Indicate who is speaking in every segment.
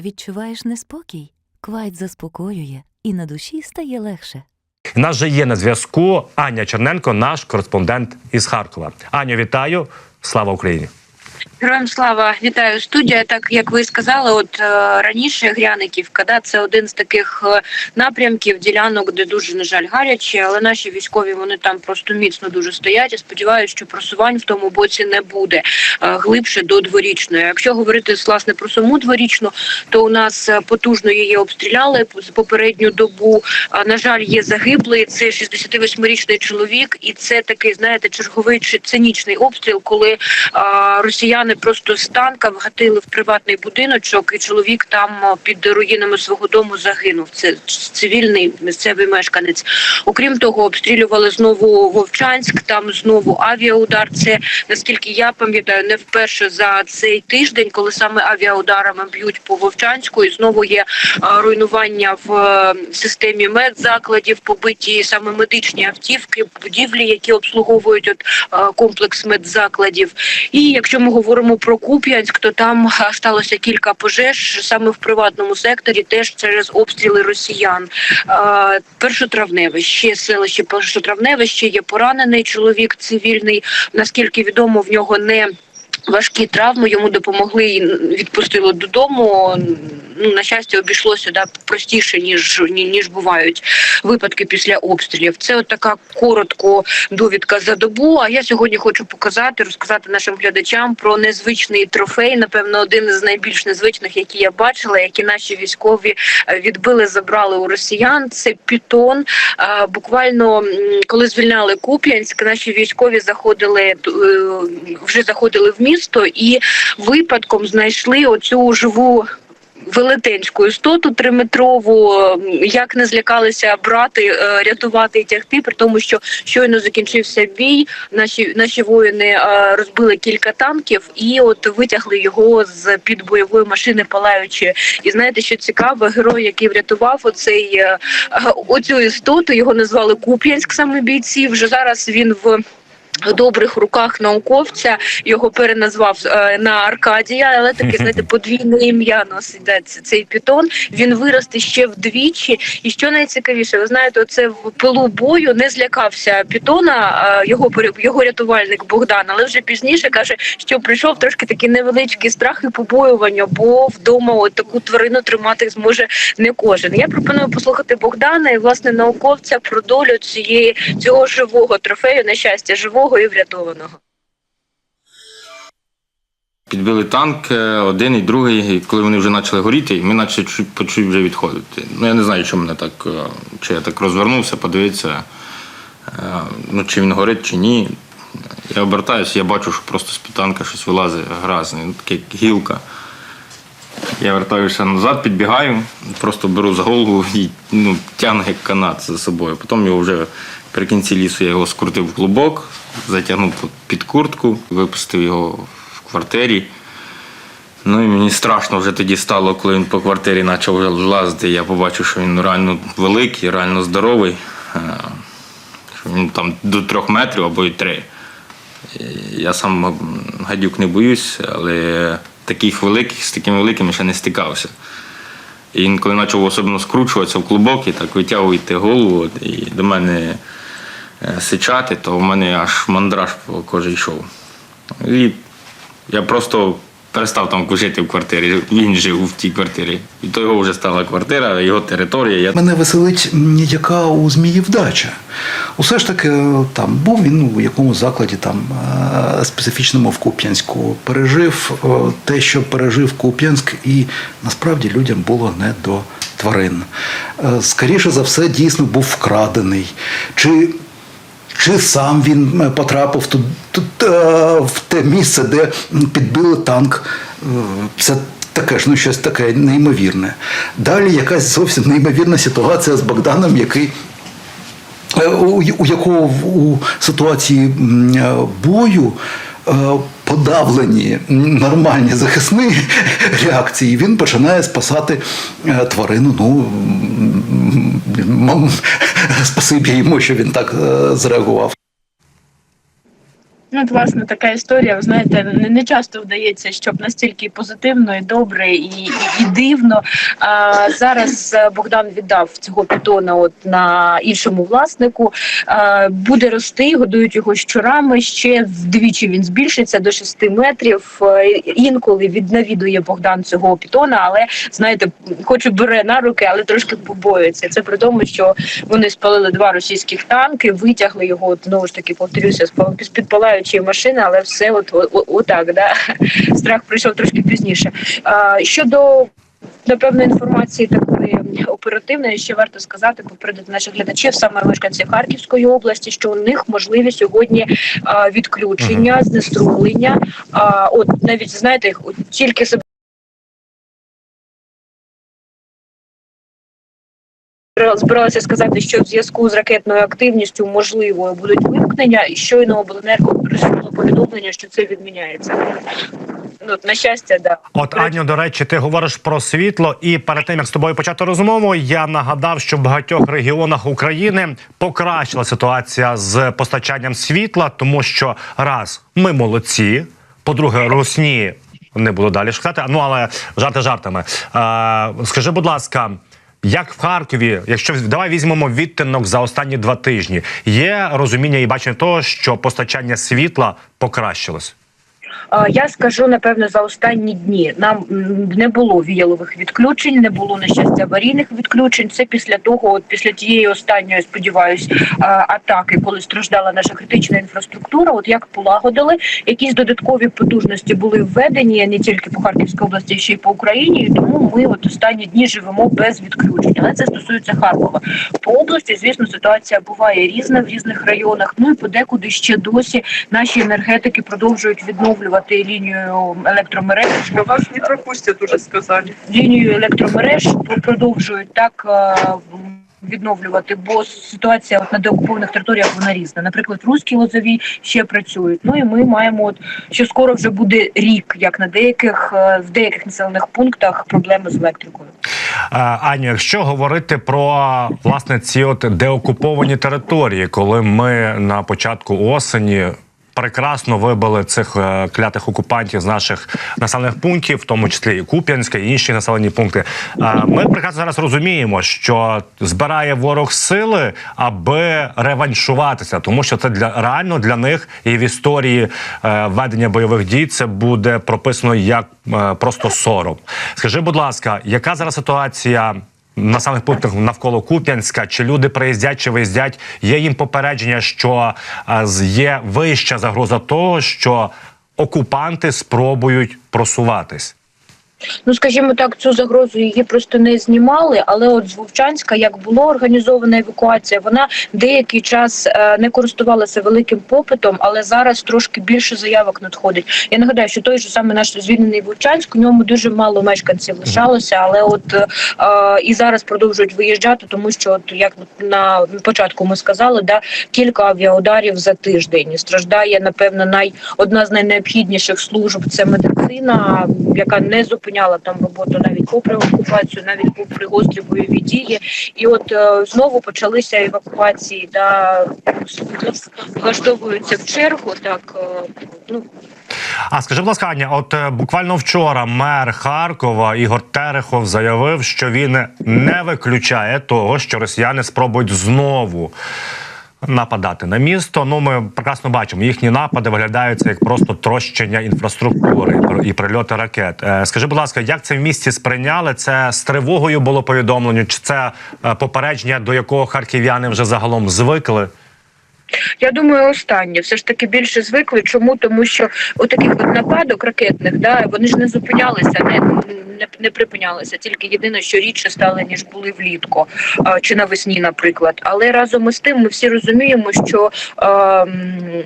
Speaker 1: Відчуваєш неспокій? Квайт заспокоює, і на душі стає легше.
Speaker 2: Нас же є на зв'язку Аня Черненко, наш кореспондент із Харкова. Аню, вітаю! Слава Україні!
Speaker 3: Героям слава вітаю студія. Так як ви сказали, от е, раніше Гряниківка, да, це один з таких е, напрямків, ділянок, де дуже на жаль гаряче, але наші військові вони там просто міцно дуже стоять. Я сподіваюся, що просувань в тому боці не буде е, глибше до дворічної. Якщо говорити власне про саму дворічну, то у нас потужно її обстріляли з попередню добу. На жаль, є загиблий. Це 68-річний чоловік, і це такий, знаєте, черговий чи цинічний обстріл, коли а, росіяни просто з танка вгатили в приватний будиночок, і чоловік там під руїнами свого дому загинув. Це цивільний місцевий мешканець. Окрім того, обстрілювали знову Вовчанськ. Там знову авіаудар. Це наскільки я пам'ятаю, не вперше за цей тиждень, коли саме авіаударами б'ють по Вовчанську, і знову є руйнування в е, системі медзакладів, побиті саме медичні автівки, будівлі, які обслуговують от е, комплекс медзакладів. І якщо ми говоримо про Куп'янськ, то там сталося кілька пожеж саме в приватному секторі, теж через обстріли росіян. Першотравневе ще селище Першотравневе, ще є поранений чоловік цивільний. Наскільки відомо, в нього не Важкі травми йому допомогли і відпустили додому. Ну на щастя, обійшлося да простіше ніж ніж бувають випадки після обстрілів. Це от така коротко довідка за добу. А я сьогодні хочу показати, розказати нашим глядачам про незвичний трофей. Напевно, один із найбільш незвичних, які я бачила, які наші військові е, відбили, забрали у росіян. Це пітон. Буквально коли звільняли Куп'янськ, наші військові заходили е, вже заходили в місто і випадком знайшли оцю живу. Велетенську істоту триметрову, як не злякалися брати, е, рятувати і тягти, при тому, що щойно закінчився бій. Наші наші воїни е, розбили кілька танків і от витягли його з під бойової машини, палаючи. І знаєте, що цікаво, герой, який врятував оцей е, оцю істоту, його назвали Куп'янськ саме бійці. Вже зараз він в. Добрих руках науковця його переназвав е, на Аркадія, але таке знаєте подвійне ім'я носить да, цей пітон. Він виросте ще вдвічі. І що найцікавіше, ви знаєте, оце в пилу бою не злякався пітона. е, Його його рятувальник Богдан, але вже пізніше каже, що прийшов трошки такий невеличкий страх і побоювання, бо вдома от таку тварину тримати зможе не кожен. Я пропоную послухати Богдана і власне науковця про долю цієї цього живого трофею, на щастя, живого і врятованого.
Speaker 4: Підбили танк е, один і другий, і коли вони вже почали горіти, ми почали чуть вже відходити. Ну я не знаю, що мене так, е, чи я так розвернувся, подивитися, е, ну, чи він горить, чи ні. Я обертаюся, я бачу, що просто з-під танка щось вилазить гразне, ну, таке гілка. Я вертаюся назад, підбігаю, просто беру за голову і ну, тягну як канат за собою. Потім його вже при кінці лісу я його скрутив в клубок, затягнув під- куртку, випустив його в квартирі. Ну і мені страшно вже тоді стало, коли він по квартирі почав вже лазити. Я побачив, що він реально великий, реально здоровий. Е, Що він там до трьох метрів або й три. Я сам гадюк не боюсь, але таких великих з такими великими ще не стикався. І він почав особливо скручуватися в клубок і так витягувати голову і до мене е, сичати, то в мене аж мандраж по кожі йшов. І я просто перестав там жити в квартирі. Він жив в тій квартирі. І то його вже стала квартира, його територія. Я
Speaker 5: Мене веселить, яка у Зміїв дача. Усе ж таки, е, там був він ну, у якому закладі там е, специфічному в Куп'янську. Пережив е, те, що пережив Куп'янськ, і насправді людям було не до тварин. Скоріше за все, дійсно був вкрадений. Чи чи сам він е, потрапив тут, тут, е, в те місце, де підбили танк? Е, Це таке ж ну щось таке неймовірне. Далі якась зовсім неймовірна ситуація з Богданом, який. У, у якого у ситуації бою подавлені нормальні захисні реакції, він починає спасати е, тварину. Ну спасибі йому, що він так е, зреагував.
Speaker 6: Ну, от, власне, така історія. Ви знаєте, не, не часто вдається, щоб настільки позитивно і добре, і, і, і дивно. А зараз е, Богдан віддав цього питона от на іншому власнику. А, буде рости, годують його щурами. Ще вдвічі він збільшиться до 6 метрів. Е, Інколи віднавідує Богдан цього питона, але знаєте, хоч і бере на руки, але трошки побоюється. Це при тому, що вони спалили два російських танки, витягли його знову ж таки, повторюся, з пал- підпалаючої машини, але все от, о- о- отак, да? страх прийшов трошки пізніше. А, щодо Напевно, інформації такої оперативної ще варто сказати, попередити наших глядачів, саме мешканців Харківської області, що у них можливі сьогодні а, відключення, знеструмлення. А, от навіть знаєте, тільки себе збиралася сказати, що в зв'язку з ракетною активністю можливо будуть вимкнення, і щойно обленерго присунуло повідомлення, що це відміняється. Ну, на щастя, да.
Speaker 2: От Аню, до речі, ти говориш про світло, і перед тим як з тобою почати розмову, я нагадав, що в багатьох регіонах України покращила ситуація з постачанням світла, тому що раз ми молодці, по-друге, русні не буду далі шукати. Ну але жарти жартами. Е, скажи, будь ласка. Як в Харкові, якщо давай візьмемо відтинок за останні два тижні, є розуміння і бачення того, що постачання світла покращилось?
Speaker 3: Я скажу напевно за останні дні. Нам не було віялових відключень, не було на щастя аварійних відключень. Це після того, от після тієї останньої, сподіваюсь, атаки, коли страждала наша критична інфраструктура. От як полагодили, якісь додаткові потужності були введені не тільки по Харківській області, ще й по Україні. І тому ми от останні дні живемо без відключень. Але це стосується Харкова. По області, звісно, ситуація буває різна в різних районах. Ну і подекуди ще досі наші енергетики продовжують відновлювати лінію електромереж.
Speaker 7: Вас не пропустят, уже сказали.
Speaker 3: Лінію електромереж продовжують так. е, Відновлювати, бо ситуація от на деокупованих територіях вона різна. Наприклад, руські лозові ще працюють. Ну і ми маємо, от що скоро вже буде рік, як на деяких е, в деяких населених пунктах проблеми з електрикою.
Speaker 2: Е, Аню, якщо говорити про власне ці от деокуповані території, коли ми на початку осені. Прекрасно вибили цих е, клятих окупантів з наших населених пунктів, в тому числі і Куп'янська, і інші населені пункти. Е, Ми прекрасно зараз розуміємо, що збирає ворог сили, аби реваншуватися, тому що це для реально для них і в історії е, ведення бойових дій це буде прописано як е, просто сором. Скажи, будь ласка, яка зараз ситуація? На самих пунктах навколо Куп'янська, чи люди приїздять чи виїздять, є їм попередження, що е, є вища загроза того, що окупанти спробують просуватись.
Speaker 3: Ну, скажімо так, цю загрозу її просто не знімали. Але от з Вовчанська, як було організована евакуація, вона деякий час е, не користувалася великим попитом, але зараз трошки більше заявок надходить. Я нагадаю, що той же саме наш звільнений Вовчанськ, у ньому дуже мало мешканців лишалося, але от е, і зараз продовжують виїжджати, тому що от як на початку ми сказали, да кілька авіаударів за тиждень страждає напевно най одна з найнеобхідніших служб це медицина, яка не зупиняла там роботу навіть попри окупацію, навіть попри гострі бойові дії. І от е, знову почалися евакуації, да влаштовуються в чергу. Так е, ну
Speaker 2: А скажи, будь ласка, Аня, от е, буквально вчора мер Харкова Ігор Терехов заявив, що він не виключає того, що росіяни спробують знову. Нападати на місто. Ну ми прекрасно бачимо, їхні напади виглядаються як просто трощення інфраструктури і прильоти ракет. Е, Скажи, будь ласка, як це в місті сприйняли? Це з тривогою було повідомлення? Чи це е, попередження, до якого харків'яни вже загалом звикли?
Speaker 3: Я думаю, останнє все ж таки більше звикли. Чому? Тому що у таких от нападок ракетних, да, вони ж не зупинялися, не, не, не припинялися. Тільки єдине, що рідше стали, ніж були влітку а, чи навесні, наприклад. Але разом із тим ми всі розуміємо, що а, м,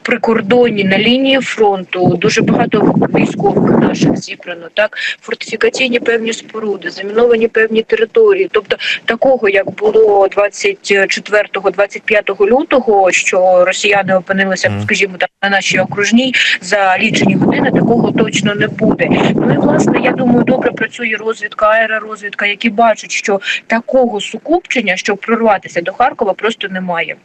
Speaker 3: на Прикордонні на лінії фронту дуже багато військових наших зібрано, так фортифікаційні певні споруди, заміновані певні території. Тобто такого, як було 24-25 лютого, що росіяни опинилися, скажімо так, на нашій окружній за лічені години, такого точно не буде. Ну і власне, я думаю, добре працює розвідка, аеророзвідка, які бачать, що такого сукупчення, щоб прорватися до Харкова, просто немає.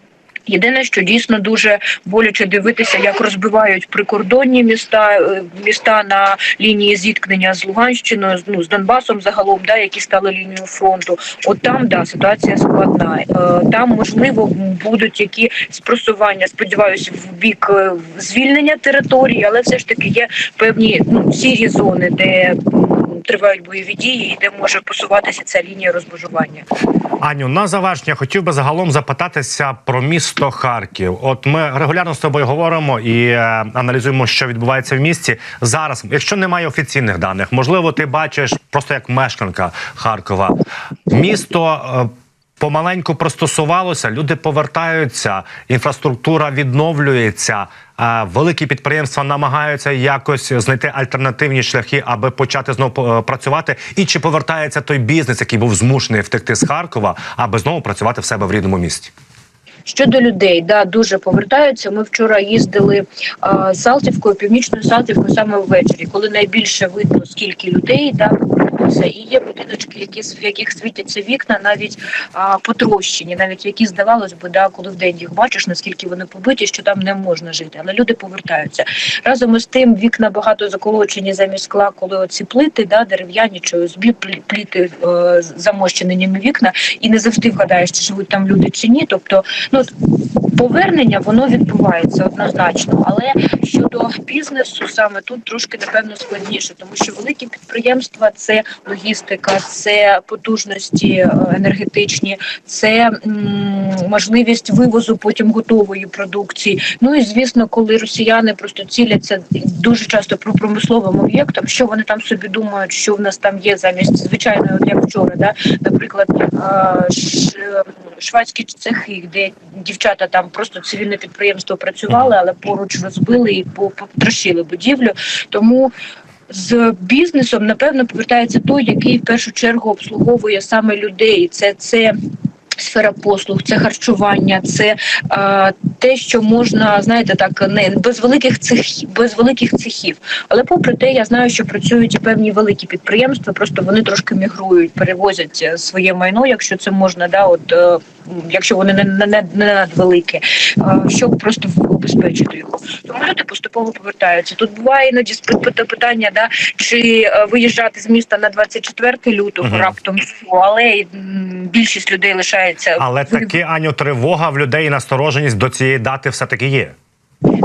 Speaker 3: Єдине, що дійсно дуже боляче дивитися, як розбивають прикордонні міста, е, міста на лінії зіткнення з Луганщиною, ну з Донбасом загалом, да, які стали лінією фронту. От там да ситуація складна. Е, Там можливо будуть які спросування. Сподіваюся, в бік е, звільнення території, але все ж таки є певні ну, сірі зони, де тривають бойові дії, і де може посуватися ця лінія розмежування.
Speaker 2: Аню, на завершення хотів би загалом запитатися про місто Харків. От ми регулярно з тобою говоримо і е, аналізуємо, що відбувається в місті зараз. Якщо немає офіційних даних, можливо, ти бачиш просто як мешканка Харкова. Місто. е, Помаленьку пристосувалося, люди повертаються, інфраструктура відновлюється. Великі підприємства намагаються якось знайти альтернативні шляхи, аби почати знову е, працювати. І чи повертається той бізнес, який був змушений втекти з Харкова, аби знову працювати в себе в рідному місті?
Speaker 3: Щодо людей, да, дуже повертаються. Ми вчора їздили а, Салтівкою, північною Салтівкою саме ввечері, коли найбільше видно, скільки людей да, повернулося. І є будиночки, які в яких світяться вікна, навіть а, потрощені, навіть які здавалось би, да, коли в день їх бачиш, наскільки вони побиті, що там не можна жити. Але люди повертаються. Разом із тим вікна багато заколочені замість скла, коли оці плити, да, дерев'яні чи ОСБ, плі- пліти е, замощені ними вікна, і не завжди вгадаєш, чи живуть там люди чи ні. Тобто, ну повернення воно відбувається однозначно. Але щодо бізнесу, саме тут трошки напевно складніше, тому що великі підприємства це логістика, це потужності е, енергетичні, це можливість вивозу потім готової продукції. Ну і звісно, коли росіяни просто ціляться дуже часто про промисловим об'єктам, що вони там собі думають, що в нас там є замість звичайної, як вчора, да, наприклад, е, швадські цехи, де дівчата там просто цивільне підприємство працювали, але поруч розбили і по- потрощили будівлю. Тому з бізнесом напевно повертається той, який в першу чергу обслуговує саме людей. Це це. Сфера послуг, це харчування, це е, те, що можна, знаєте, так не без великих цехів, без великих цехів. Але попри те, я знаю, що працюють і певні великі підприємства, просто вони трошки мігрують, перевозять е, своє майно, якщо це можна, да, от е, якщо вони не, не, не, не надвелике, е, щоб просто обезпечити його. Тому люди поступово повертаються. Тут буває іноді питання, да, чи е, виїжджати з міста на 24 лютого
Speaker 2: Мгм.
Speaker 3: раптом, але більшість людей лишається.
Speaker 2: Але таки Аню, тривога в людей і настороженість до цієї дати все таки є.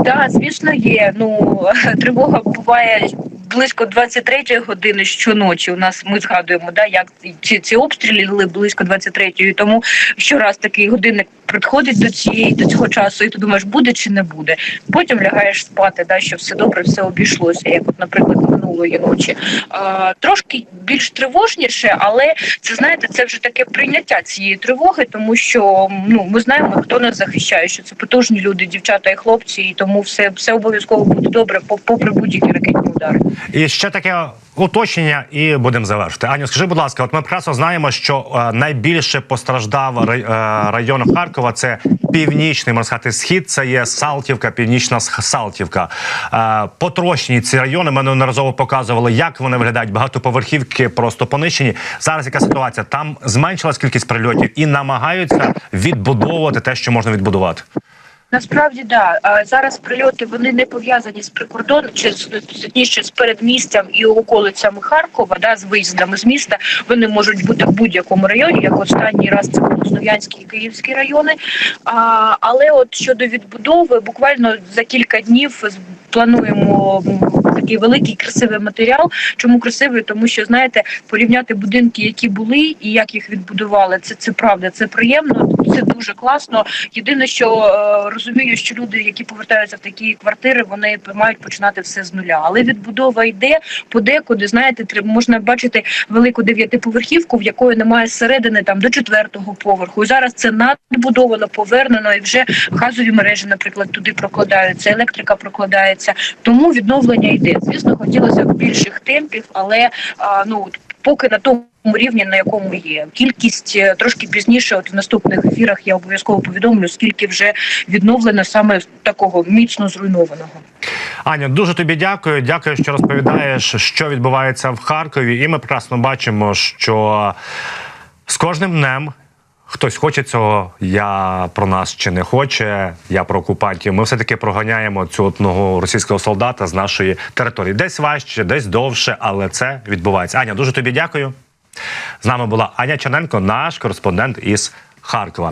Speaker 3: Так, звісно, є. Ну тривога буває близько 23 години щоночі. У нас ми згадуємо, да, як ці, ці обстріли близько 23-ї. Тому щораз такий годинник приходить до цієї до цього часу, і ти думаєш, буде чи не буде. Потім лягаєш спати, да, що все добре, все обійшлося. Як, от, наприклад, минулої ночі. А, трошки більш тривожніше, але це знаєте, це вже таке прийняття цієї тривоги, тому що ну ми знаємо, хто нас захищає, що це потужні люди, дівчата і хлопці, і тому все, все обов'язково буде добре, по- попри будь-які ракетні удари.
Speaker 2: І ще таке уточнення, і будемо завершити. Аню, скажи, будь ласка, от ми прекрасно знаємо, що е, найбільше постраждав е, район Харкова. Це північний можна схід. Це є Салтівка, північна Салтівка. Е, потрощені ці райони. Ми неодноразово показували, як вони виглядають. Багатоповерхівки просто понищені. Зараз яка ситуація? Там зменшилась кількість прильотів і намагаються відбудовувати те, що можна відбудувати.
Speaker 3: Насправді да зараз прильоти вони не пов'язані з прикордоном, чи точніше з передмістям і околицями Харкова, да, з виїздами з міста. Вони можуть бути в будь-якому районі, як останній раз це були Слов'янські і Київські райони. А, але от щодо відбудови, буквально за кілька днів плануємо такий великий красивий матеріал. Чому красивий? Тому що знаєте, порівняти будинки, які були, і як їх відбудували, це це правда, це приємно, це дуже класно. Єдине, що е, розумію, що люди, які повертаються в такі квартири, вони мають починати все з нуля. Але відбудова йде подекуди. Знаєте, можна бачити велику дев'ятиповерхівку, в якої немає середини там до четвертого поверху. І зараз це надбудовано, повернено, і вже газові мережі, наприклад, туди прокладаються, електрика прокладається. Тому відновлення йде. Звісно, хотілося б більших темпів, але ну поки на тому. Рівні на якому є кількість е, трошки пізніше, от в наступних ефірах я обов'язково повідомлю, скільки вже відновлено саме такого міцно зруйнованого.
Speaker 2: Аня, дуже тобі дякую. Дякую, що розповідаєш, що відбувається в Харкові. І ми прекрасно бачимо, що з кожним днем Хтось хоче цього, я про нас чи не хоче, я про окупантів. Ми все-таки проганяємо цю одного російського солдата з нашої території. Десь важче, десь довше, але це відбувається. Аня, дуже тобі дякую. З нами була Аня Черненко, наш кореспондент із Харкова.